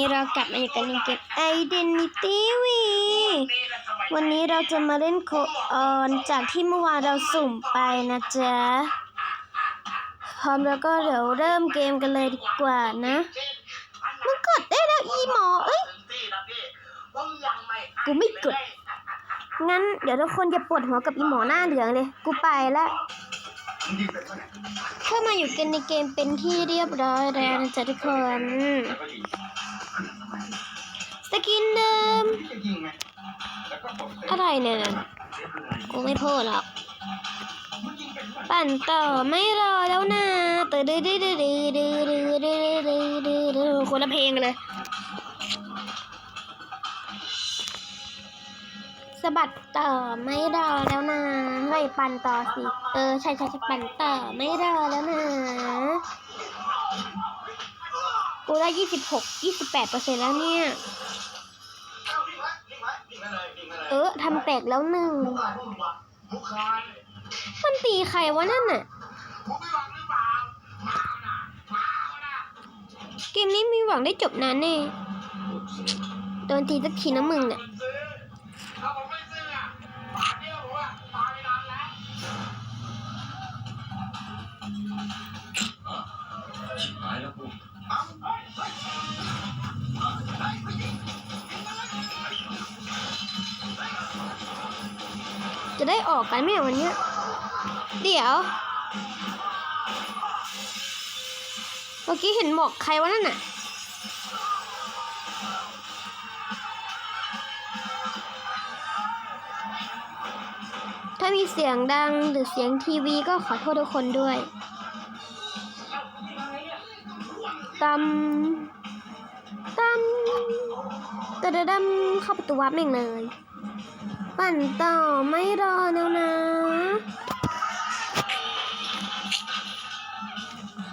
นี้เรากลับมาอยู่กันในเกม Identity V วันนี้เราจะมาเล่นโคออนจากที่เมื่อวานเราสุ่มไปนะจ๊ะ พร้อมแล้วก็เดี๋ยวเริ่มเกมกันเลยดีกว่านะมันกดได้แล้วอีหมอ เอ้ย กูไม่กด งั้นเดี๋ยวทุกคนจะปวดหัวกับอีหมอหน้าเหลืองเลย กูไปละเข้ามาอยู่กันในเกมเป็นที่เรียบร้อยแล้วนะจ๊ะทุกคน สกินเดิมอะไรเนี่ยนะกูไม่พูดหรอก ปั่นต่อไม่รอแล้วนะตื่นดื้อดื้อดื้อดื้อดื้อดื้อดื้อดื้อดื้อดื้อคนละเพลงเลยสะบัดต่อไม่รอแล้วนะเฮ้ยปั่นต่อสิ เออ ใช่ใช่ใช่ปั่นต่อไม่รอแล้วนะ กูได้ยี่สิบหกยี่สิบแปดเปอร์เซ็นต์แล้วเนี่ย เออทำแตกแล้วหนึ่ง มันตีใครวะนั่นน่ะ เกมนี้มีหวังได้จบนานแน่ โดนตีสักทีนะมึงเนี่ย หายแล้วกูจะได้ออกกันไหมวันนี้ เดี๋ยวเมื่อกี้เห็นหมอกใครวะนั่นน่ะถ้ามีเสียงดังหรือเสียงทีวีก็ขอโทษทุกคนด้วย ตำตำตะดะดำเข้าประตูวับแม่งเลยปั่นต่อไม่รอแล้วนะ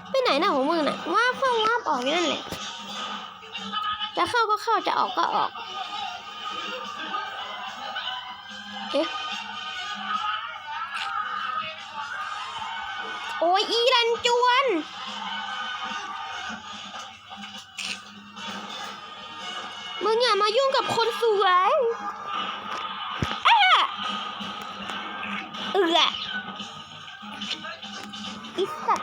ไปไหนนะของมึงน่ะว่าเข้าว่าออกอยู่นั่นแหละจะเข้าก็เข้าจะออกก็ออกเอ๊ะโอ้ยอีรันจวน มึงอย่ามายุ่งกับคนสวยอ้าเอืออีสัต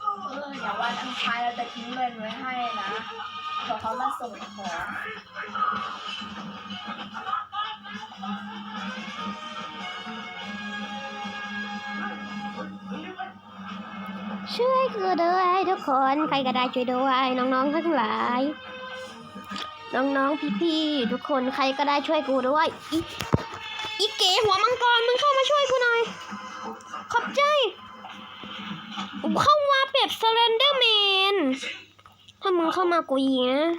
เออเดี๋ยววันอังคารเราจะทิ้งเงินไว้ให้นะเดี๋ยวเขามาส่งของ ช่วยกูด้วยทุกคนใครก็ได้ช่วยด้วยน้องๆทั้งหลาย น้องๆพี่ๆทุกคนใครก็ได้ช่วยกูด้วยอีอีเก๋หัวมังกรมึงเข้ามาช่วยกูหน่อย ขอบใจเข้ามาแบบสเลนเดอร์แมนถ้ามึงเข้ามากูยิงนะ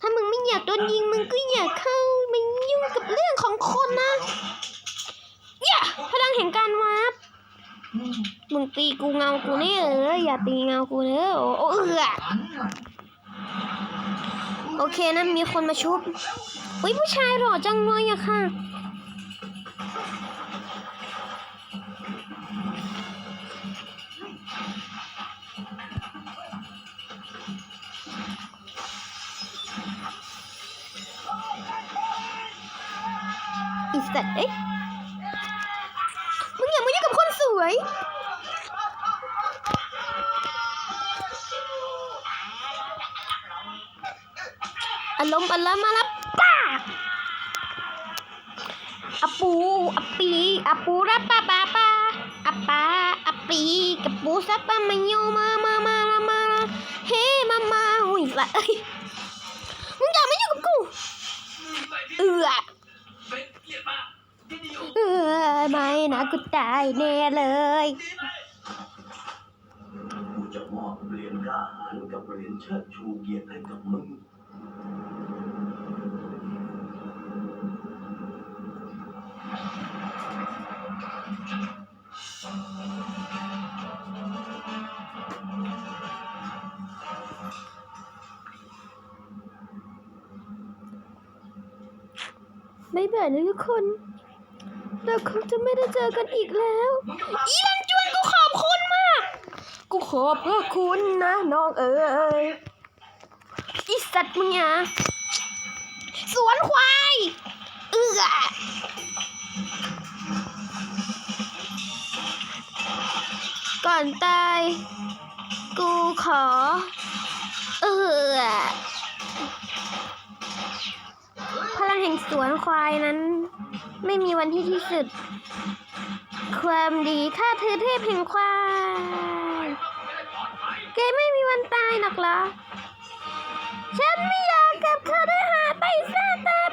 ถ้ามึงไม่อยากโดนยิงมึงก็อย่าเข้ามายุ่งกับเรื่องของคนนะอย่าพลังแห่งการ มึงตีกูเงากูนี่เอออย่าตีเงากูเนอะโอ้เอือโอเคนะมีคนมาชุบอุ้ยผู้ชายหล่อจังเลยอะค่ะอีสัตว์เอ้ย วยอารมณ์อารมณ์มาล้วป้าอปูอปีอปูรับป้าป้าป้าอะปาอปีกับปูซับป้ามาโยมามามามามาเฮ้มามาหุยละเอ้ย นะกูตายแน่เลยกูจะมอบเหรียญกล้าหาญกับเหรียญเชิดชูเกียรติให้กับมึงไม่แบบนะทุกคน เราคงจะไม่ได้เจอกันอีกแล้ว อีรันจวนกูขอบคุณมาก กูขอบพระคุณนะน้องเอ๋ยอีสัตว์มึงอะสวนควายเอื้อก่อนตาย กูขอ เอือพลังแห่งสวนควายนั้น ไม่มีวันที่ที่สุด ความดีข้าถือเทพแห่งความเกไม่มีวันตายหรอกเหรอ ฉันไม่อยากกับเธอได้หาไปซาตา